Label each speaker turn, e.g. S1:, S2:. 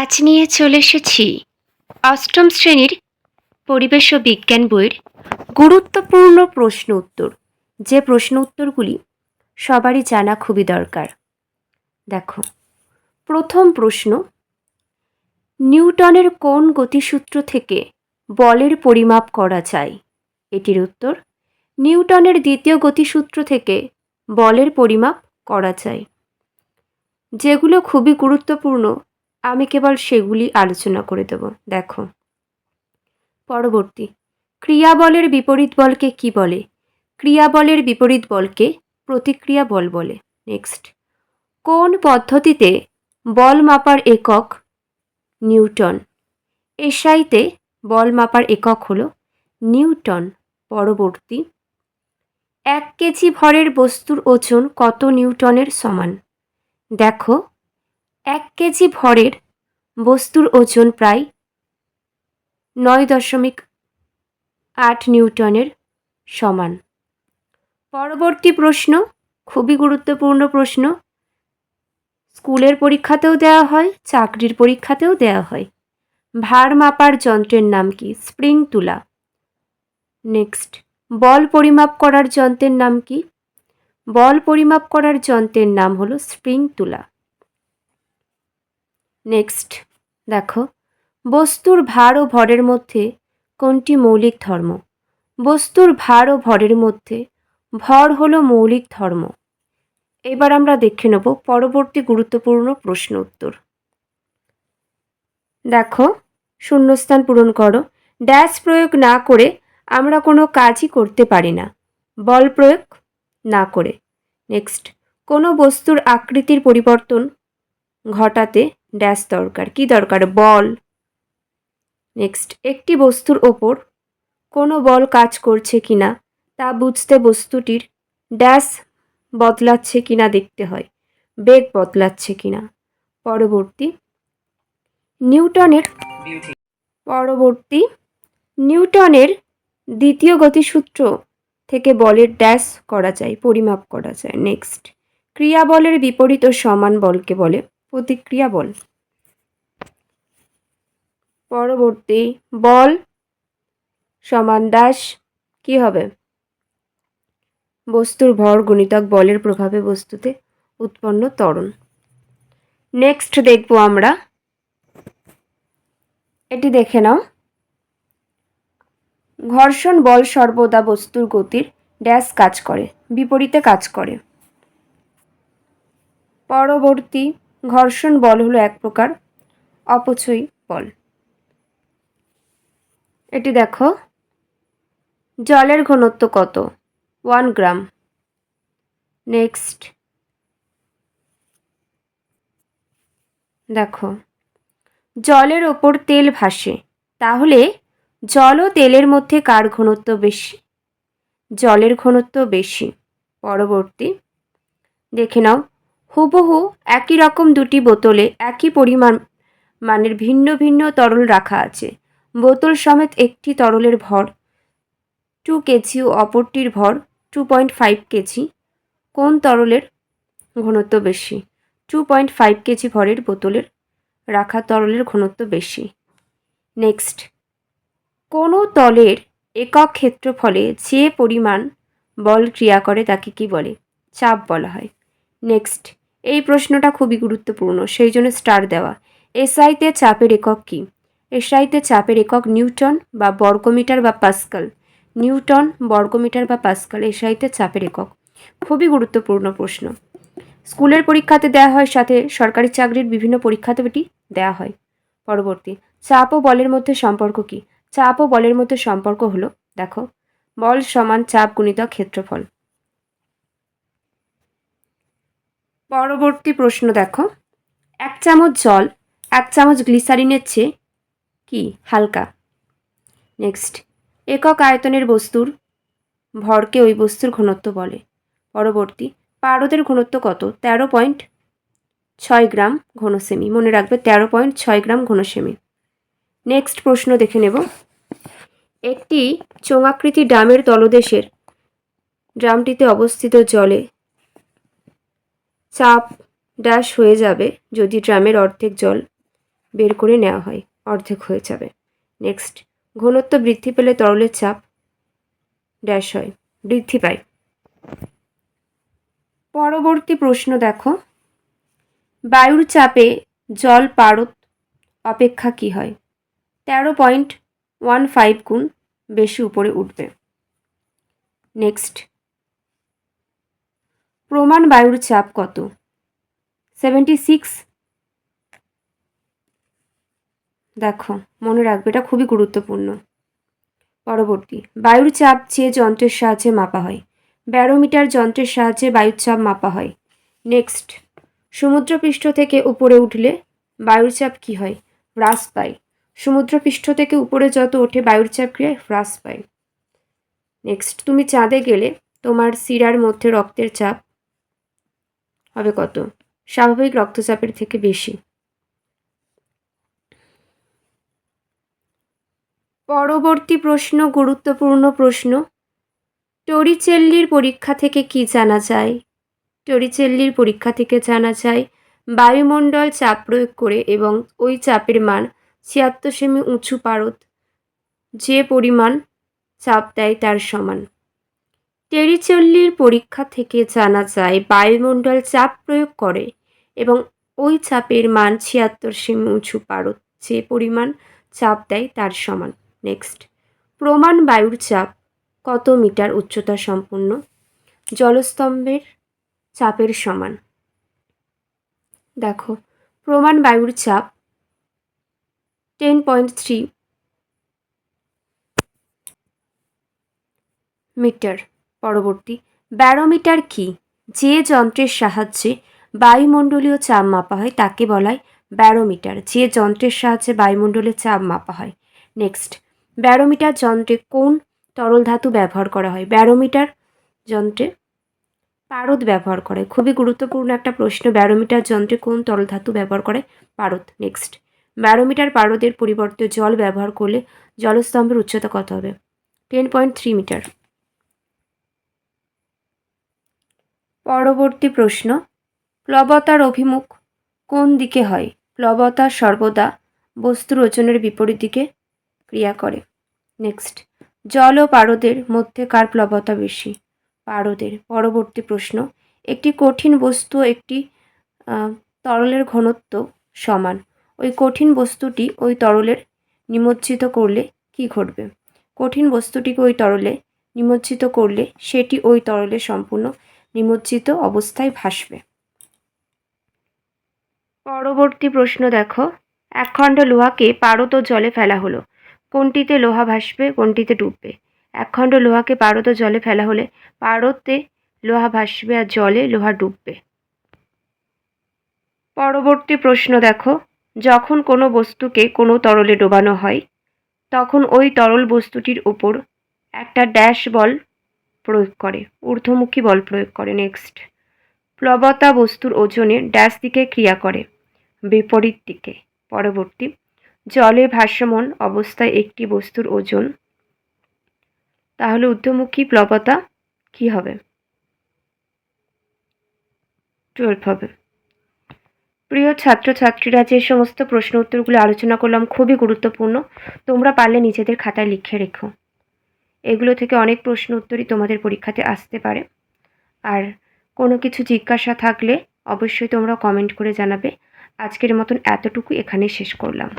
S1: আজ নিয়ে চলে এসেছি। অষ্টম শ্রেণির পরিবেশ ও বিজ্ঞান বইয়ের গুরুত্বপূর্ণ প্রশ্ন উত্তর। যে প্রশ্ন উত্তরগুলি সবারই জানা খুবই দরকার। দেখো, প্রথম প্রশ্ন, নিউটনের কোন গতিসূত্র থেকে বলের পরিমাপ করা যায়? এটির উত্তর, নিউটনের দ্বিতীয় গতিসূত্র থেকে বলের পরিমাপ করা যায়। যেগুলো খুবই গুরুত্বপূর্ণ আমি কেবল সেগুলি আলোচনা করে দেব। দেখো। পরবর্তী। ক্রিয়াবলের বিপরীত বলকে কি বলে? ক্রিয়াবলের বিপরীত বলকে প্রতিক্রিয়া বল বলে। নেক্সট। কোন পদ্ধতিতে বল মাপার একক নিউটন? এসআইতে বল মাপার একক হলো নিউটন। পরবর্তী। এক কেজি ভরের বস্তুর ওজন কত নিউটনের সমান? দেখো। এক কেজি ভরের বস্তুর ওজন প্রায় নয় দশমিক আট নিউটনের সমান। পরবর্তী প্রশ্ন, খুবই গুরুত্বপূর্ণ প্রশ্ন, স্কুলের পরীক্ষাতেও দেওয়া হয়, চাকরির পরীক্ষাতেও দেওয়া হয়। ভার মাপার যন্ত্রের নাম কি? স্প্রিং তুলা। নেক্সট, বল পরিমাপ করার যন্ত্রের নাম কি? বল পরিমাপ করার যন্ত্রের নাম হলো স্প্রিং তুলা। নেক্সট দেখো। বস্তুর ভার ও ভরের মধ্যে কোনটি মৌলিক ধর্ম? বস্তুর ভার ও ভরের মধ্যে ভর হলো মৌলিক ধর্ম। এবার আমরা দেখে নেব পরবর্তী গুরুত্বপূর্ণ প্রশ্ন উত্তর। দেখো, শূন্যস্থান পূরণ করো। ড্যাশ প্রয়োগ না করে আমরা কোনো কাজই করতে পারি না। বল প্রয়োগ না করে। নেক্সট কোনো বস্তুর আকৃতির পরিবর্তন ঘটাতে ড্যাশ দরকার। কি দরকার? বল। নেক্সট একটি বস্তুর ওপর কোনো বল কাজ করছে কিনা তা বুঝতে বস্তুটির ড্যাশ বদলাচ্ছে কিনা দেখতে হয়। বেগ বদলাচ্ছে কিনা। পরবর্তী, নিউটনের পরবর্তী, নিউটনের দ্বিতীয় গতিসূত্র থেকে বলের ড্যাশ করা যায়, পরিমাপ করা যায়। নেক্সট ক্রিয়া বলের বিপরীত সমান বলকে বলে। প্রতিক্রিয়া বল। পরবর্তী, বল সমান দাস কি হবে? বস্তুর ভর গুণিতক বলের প্রভাবে বস্তুতে উৎপন্ন ত্বরণ। নেক্সট দেখব আমরা। এটি দেখে নাও। ঘর্ষণ বল সর্বদা বস্তুর গতির ড্যাশ কাজ করে, বিপরীতে কাজ করে। পরবর্তী ঘর্ষণ বল হলো এক প্রকার, অপচয়ী বল। এটি দেখো, জলের ঘনত্ব কত? ওয়ান গ্রাম নেক্সট দেখো, জলের ওপর তেল ভাসে, তাহলে জল ও তেলের মধ্যে কার ঘনত্ব বেশি? জলের ঘনত্ব বেশি। পরবর্তী, দেখে নাও। হুবহু একই রকম দুটি বোতলে একই পরিমাণ মানের ভিন্ন ভিন্ন তরল রাখা আছে। বোতল সমেত একটি তরলের ভর টু কেজি ও অপরটির ভর টু পয়েন্ট ফাইভ কেজি। কোন তরলের ঘনত্ব বেশি? টু পয়েন্ট ফাইভ কেজি ভরের বোতলের রাখা তরলের ঘনত্ব বেশি। নেক্সট কোনো তলের একক ক্ষেত্রফলে যে পরিমাণ বল ক্রিয়া করে তাকে কি বলে? চাপ বলা হয়। নেক্সট এই প্রশ্নটা খুবই গুরুত্বপূর্ণ, সেই জন্য স্টার দেওয়া। এসআইতে চাপের একক কী? এসআইতে চাপের একক নিউটন বা বর্গমিটার বা পাস্কাল। নিউটন, বর্গমিটার বা পাস্কাল এসআইতে চাপের একক। খুবই গুরুত্বপূর্ণ প্রশ্ন। স্কুলের পরীক্ষাতে দেওয়া হয়, সাথে সরকারি চাকরির বিভিন্ন পরীক্ষাতে এটি দেওয়া হয়। পরবর্তী, চাপ ও বলের মধ্যে সম্পর্ক কী? চাপ ও বলের মধ্যে সম্পর্ক হলো, দেখো, বল সমান চাপ গুণিতক ক্ষেত্রফল। পরবর্তী প্রশ্ন দেখো। এক চামচ জল, এক চামচ গ্লিসারিনের চেয়ে কি হালকা? নেক্সট, একক আয়তনের বস্তুর ভরকে ওই বস্তুর ঘনত্ব বলে। পরবর্তী, পারদের ঘনত্ব কত? তেরো পয়েন্ট ছয় গ্রাম ঘনসেমি। মনে রাখবে, তেরো পয়েন্ট ছয় গ্রাম ঘনসেমি। নেক্সট প্রশ্ন দেখে নেব। একটি চোঙাকৃতি ড্রামের তলদেশের, ড্রামটিতে অবস্থিত জলে চাপ ড্যাশ হয়ে যাবে যদি ড্রামের অর্ধেক জল বের করে নেওয়া হয়, অর্ধেক হয়ে যাবে। নেক্সট ঘনত্ব বৃদ্ধি পেলে তরলের চাপ ড্যাশ হয়, বৃদ্ধি পায়। পরবর্তী প্রশ্ন দেখো, বায়ুর চাপে জল পারদ অপেক্ষা কি হয়? তেরো পয়েন্ট ওয়ান ফাইভ গুণ বেশি উপরে উঠবে। নেক্সট প্রমাণ বায়ুর চাপ কত? সেভেন্টি সিক্স দেখো, মনে রাখবে, এটা খুবই গুরুত্বপূর্ণ। পরবর্তী, বায়ুর চাপ যে যন্ত্রের সাহায্যে মাপা হয়। ব্যারোমিটার যন্ত্রের সাহায্যে বায়ুর চাপ মাপা হয়। নেক্সট সমুদ্রপৃষ্ঠ থেকে উপরে উঠলে বায়ুর চাপ কী হয়? হ্রাস পায়। সমুদ্রপৃষ্ঠ থেকে উপরে যত ওঠে, বায়ুর চাপ ক্রিয়ায় হ্রাস পায়। নেক্সট তুমি চাঁদে গেলে তোমার শিরার মধ্যে রক্তের চাপ হবে কত? স্বাভাবিক রক্তচাপের থেকে বেশি। পরবর্তী প্রশ্ন, গুরুত্বপূর্ণ প্রশ্ন। টরিচেল্লির পরীক্ষা থেকে কি জানা যায়? টরিচেল্লির পরীক্ষা থেকে জানা যায়, বায়ুমণ্ডল চাপ প্রয়োগ করে এবং ওই চাপের মান ছিয়াত্তর সেমি উঁচু পারদ যে পরিমাণ চাপ দেয় তার সমান। টেরিচল্লির পরীক্ষা থেকে জানা যায়, বায়ুমণ্ডল চাপ প্রয়োগ করে এবং ওই চাপের মান ছিয়াত্তর সেমি উঁচু পারত যে পরিমাণ চাপ দেয় তার সমান। নেক্সট। প্রমাণ বায়ুর চাপ কত মিটার উচ্চতা সম্পূর্ণ জলস্তম্ভের চাপের সমান। দেখো, প্রমাণ বায়ুর চাপ টেন পয়েন্ট থ্রি মিটার। পরবর্তী, ব্যারোমিটার কি? যে যন্ত্রের সাহায্যে বায়ুমণ্ডলীয় চাপ মাপা হয় তাকে বলা হয় ব্যারোমিটার। যে যন্ত্রের সাহায্যে বায়ুমণ্ডলের চাপ মাপা হয়। নেক্সট, ব্যারোমিটার যন্ত্রে কোন তরল ধাতু ব্যবহার করা হয়? ব্যারোমিটার যন্ত্রে পারদ ব্যবহার করে। খুবই গুরুত্বপূর্ণ একটা প্রশ্ন, ব্যারোমিটার যন্ত্রে কোন তরল ধাতু ব্যবহার করে? পারদ। নেক্সট, ব্যারোমিটার পারদের পরিবর্তে জল ব্যবহার করলে জলস্তম্ভের উচ্চতা কত হবে? টেন পয়েন্ট থ্রি মিটার পরবর্তী প্রশ্ন প্লবতার অভিমুখ কোন দিকে হয়? প্লবতা সর্বদা বস্তু ওজনের বিপরীত দিকে ক্রিয়া করে। নেক্সট, জল ও পারদের মধ্যে কার প্লবতা বেশি? পারদের। পরবর্তী প্রশ্ন, একটি কঠিন বস্তু একটি তরলের ঘনত্ব সমান। ওই কঠিন বস্তুটি ওই তরলের নিমজ্জিত করলে কি ঘটবে? কঠিন বস্তুটিকে ওই তরলে নিমজ্জিত করলে সেটি ওই তরলে সম্পূর্ণ নিমজ্জিত অবস্থায় ভাসবে। পরবর্তী প্রশ্ন দেখো। একখণ্ড লোহাকে পারত জলে ফেলা হলো। কোনটিতে লোহা ভাসবে, কোনটিতে ডুববে? একখণ্ড লোহাকে পারত জলে ফেলা হলে পারতে লোহা ভাসবে আর জলে লোহা ডুববে। পরবর্তী প্রশ্ন দেখো। যখন কোনো বস্তুকে কোনো তরলে ডোবানো হয়, তখন ওই তরল বস্তুটির উপর একটা ড্যাশ বল প্রয়োগ করে। ঊর্ধ্বমুখী বল প্রয়োগ করে। নেক্সট। প্লবতা বস্তুর ওজনে ড্যাশ দিকে ক্রিয়া করে। বিপরীত দিকে। পরবর্তী। জলে ভাসমান অবস্থায় একটি বস্তুর ওজন। তাহলে ঊর্ধ্বমুখী প্লবতা কি হবে? টুয়েলভ হবে। প্রিয় ছাত্রছাত্রীরা, যে সমস্ত প্রশ্ন উত্তরগুলো আলোচনা করলাম খুবই গুরুত্বপূর্ণ। তোমরা পারলে নিজেদের খাতায় লিখে রেখো। এগুলো থেকে অনেক প্রশ্ন উত্তরই তোমাদের পরীক্ষাতে আসতে পারে। আর কোনো কিছু জিজ্ঞাসা থাকলে অবশ্যই তোমরা কমেন্ট করে জানাবে। আজকের মতন এতটুকু এখানে শেষ করলাম।